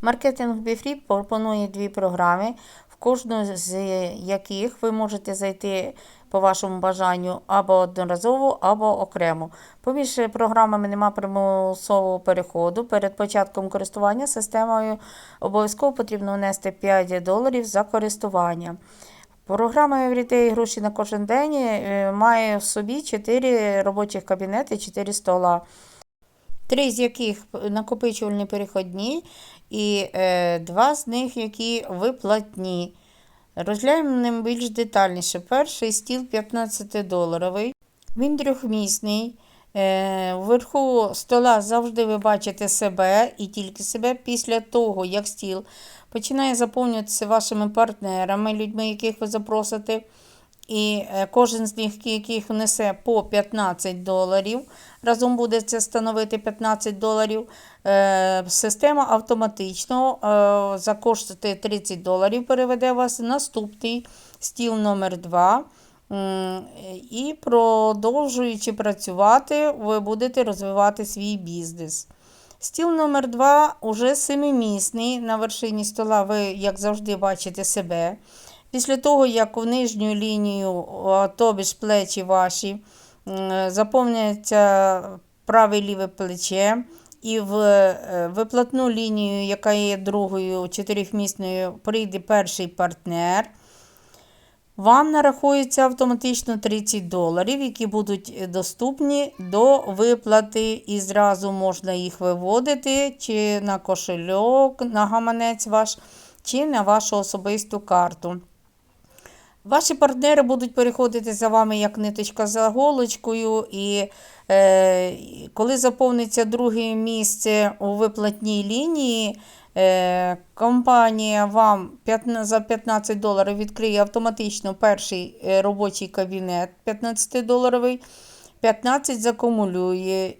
Маркетинг Біфрі пропонує дві програми, в кожну з яких ви можете зайти по вашому бажанню або одноразово, або окремо. Поміж програмами нема примусового переходу. Перед початком користування системою обов'язково потрібно внести 5 доларів за користування. Програма Everyday гроші на кожен день е, має в собі 4 робочих кабінети, 4 стола. Три з яких накопичувальні переходні, і е, два з них, які виплатні. Розглянемо ним більш детальніше. Перший стіл 15-доларовий. Він трьохмісний. Е, вверху стола завжди ви бачите себе і тільки себе після того, як стіл починає заповнюватися вашими партнерами, людьми, яких ви запросите. І е, кожен з них, яких внесе по 15 доларів, разом буде це становити 15 доларів. Е, Система автоматично е, за кошти 30 доларів переведе вас наступний стіл номер 2 І продовжуючи працювати, ви будете розвивати свій бізнес. Стіл номер 2 уже семимісний. На вершині стола ви, як завжди, бачите себе. Після того, як в нижню лінію, тобі ж плечі ваші, заповнюється праве ліве плече, і в е, виплатну лінію, яка є другою чотирьохмісною, прийде перший партнер. Вам нарахується автоматично 30 доларів, які будуть доступні до виплати, і зразу можна їх виводити чи на кошельок, на гаманець ваш, чи на вашу особисту карту. Ваші партнери будуть переходити за вами як ниточка за голочкою, і е, коли заповниться друге місце у виплатній лінії, е, компанія вам за 15 доларів відкриє автоматично перший е, робочий кабінет 15-доларовий, 15 закумулює.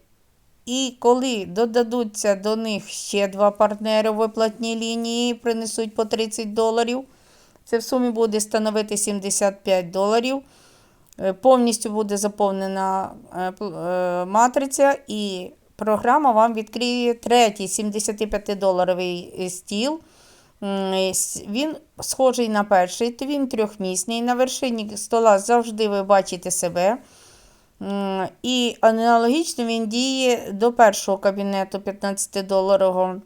І коли додадуться до них ще два партнери у виплатній лінії, принесуть по 30 доларів. Це в сумі буде становити 75 доларів. Е, повністю буде заповнена е, е, матриця, і програма вам відкриє третій 75-доларовий стіл. Він схожий на перший, він трьохмісний. На вершині стола завжди ви бачите себе. І аналогічно він діє до першого кабінету 15-доларового.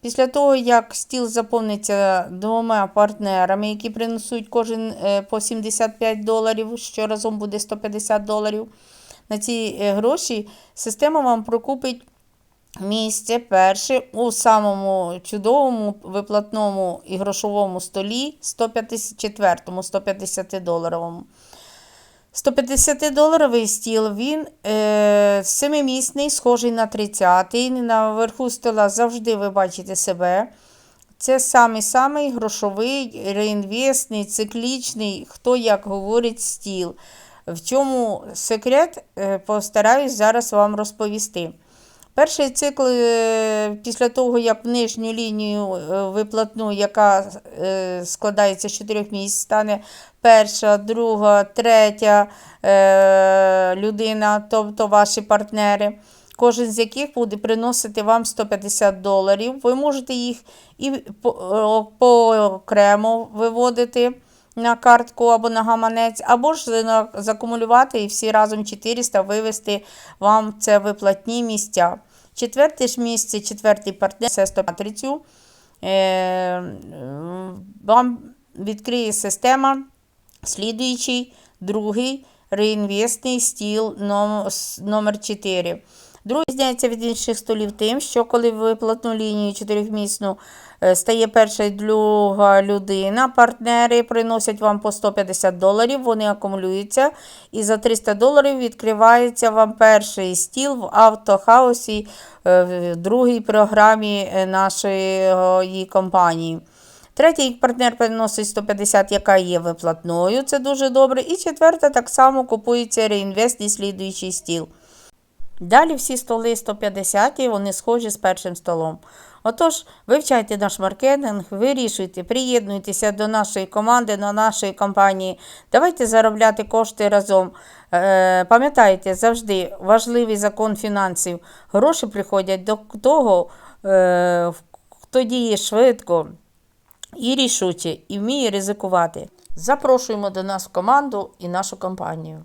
Після того, як стіл заповниться двома партнерами, які принесуть кожен е, по 75 доларів, що разом буде 150 доларів, на ці е, гроші система вам прокупить місце перше у самому чудовому виплатному і грошовому столі 154 150 доларовому. 150-доларовий стіл, він е, семимісний, схожий на 30-й. Наверху стола завжди ви бачите себе. Це самий-самий грошовий, реінвестний, циклічний, хто як говорить, стіл. В чому секрет, е, постараюсь зараз вам розповісти. Перший цикл, е, після того, як нижню лінію е, виплатну, яка е, складається з чотирьох місць, стане перша, друга, третя людина, тобто ваші партнери, кожен з яких буде приносити вам 150 доларів. Ви можете їх і окремо виводити на картку або на гаманець, або ж закумулювати і всі разом 400 вивести вам це виплатні місця. Четверте ж місце, четвертий партнер це матрицю. Е, вам відкриє система, слідуючий, другий реінвестний стіл номер 4 Другий зняється від інших столів тим, що коли виплатну лінію чотирьохмісну е, стає перша і друга людина, партнери приносять вам по 150 доларів, вони акумулюються. І за 300 доларів відкривається вам перший стіл в автохаусі е, в другій програмі е, нашої компанії. Третій партнер приносить 150, яка є виплатною, це дуже добре. І четверта так само купується реінвестний слідуючий стіл. Далі всі столи 150 вони схожі з першим столом. Отож, вивчайте наш маркетинг, вирішуйте, приєднуйтеся до нашої команди, до нашої компанії. Давайте заробляти кошти разом. Е, Пам'ятайте, завжди важливий закон фінансів. Гроші приходять до того, е, хто діє швидко і рішуче, і вміє ризикувати. Запрошуємо до нас в команду і нашу компанію.